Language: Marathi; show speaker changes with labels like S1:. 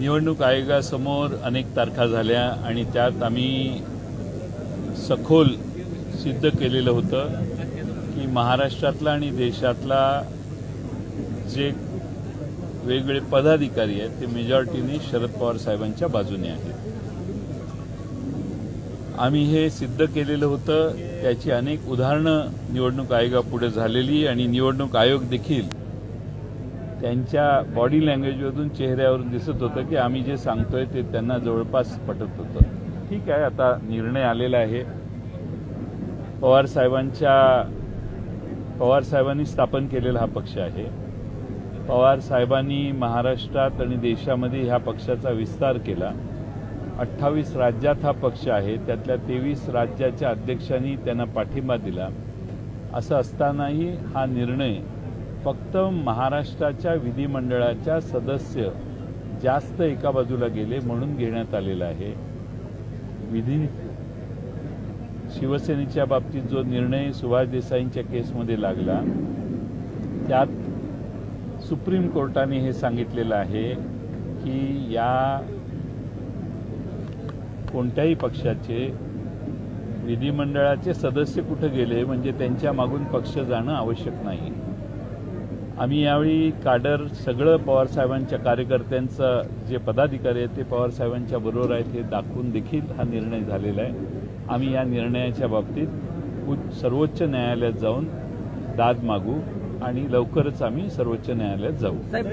S1: निवडणूक आयोगासमोर अनेक तारखा झाल्या आणि त्यात आम्ही सखोल सिद्ध केलेलं होतं की महाराष्ट्रातला आणि देशातला जे वेगवेगळे पदाधिकारी आहेत ते मेजॉरिटीने शरद पवार साहेबांच्या बाजूने आहेत. आम्ही हे सिद्ध केलेलं होतं त्याची अनेक उदाहरणं निवडणूक आयोगापुढे झालेली आणि निवडणूक आयोग देखील त्यांच्या बॉडी लँग्वेजमधून चेहऱ्यावरून दिसत होतं की आम्ही जे सांगतोय ते त्यांना जवळपास पटत होतं. ठीक आहे आता निर्णय आलेला आहे. पवार साहेबांच्या पवार साहेबांनी स्थापन केलेला हा पक्ष आहे. पवार साहेबांनी महाराष्ट्रात आणि देशामध्ये ह्या पक्षाचा विस्तार केला. अठ्ठावीस राज्यात हा पक्ष आहे. त्यातल्या तेवीस राज्याच्या अध्यक्षांनी त्यांना पाठिंबा दिला. असं असतानाही हा निर्णय फक्त महाराष्ट्राच्या विधिमंडळाच्या सदस्य जास्त एका बाजूला गेले म्हणून घेण्यात आलेलं आहे. विधी शिवसेनेच्या बाबतीत जो निर्णय सुभाष देसाईंच्या केसमध्ये लागला त्यात सुप्रीम कोर्टाने हे सांगितलेलं आहे की या कोणत्याही पक्षाचे विधिमंडळाचे सदस्य कुठं गेले म्हणजे त्यांच्या मागून पक्ष जाणं आवश्यक नाही. आम्ही यावेळी काडर सगळं पवारसाहेबांच्या कार्यकर्त्यांचं जे पदाधिकारी आहेत ते पवारसाहेबांच्या बरोबर आहेत हे दाखवून देखील हा निर्णय झालेला आहे. आम्ही या निर्णयाच्या बाबतीत उच्च सर्वोच्च न्यायालयात जाऊन दाद मागू आणि लवकरच आम्ही सर्वोच्च न्यायालयात जाऊ.
S2: साहेब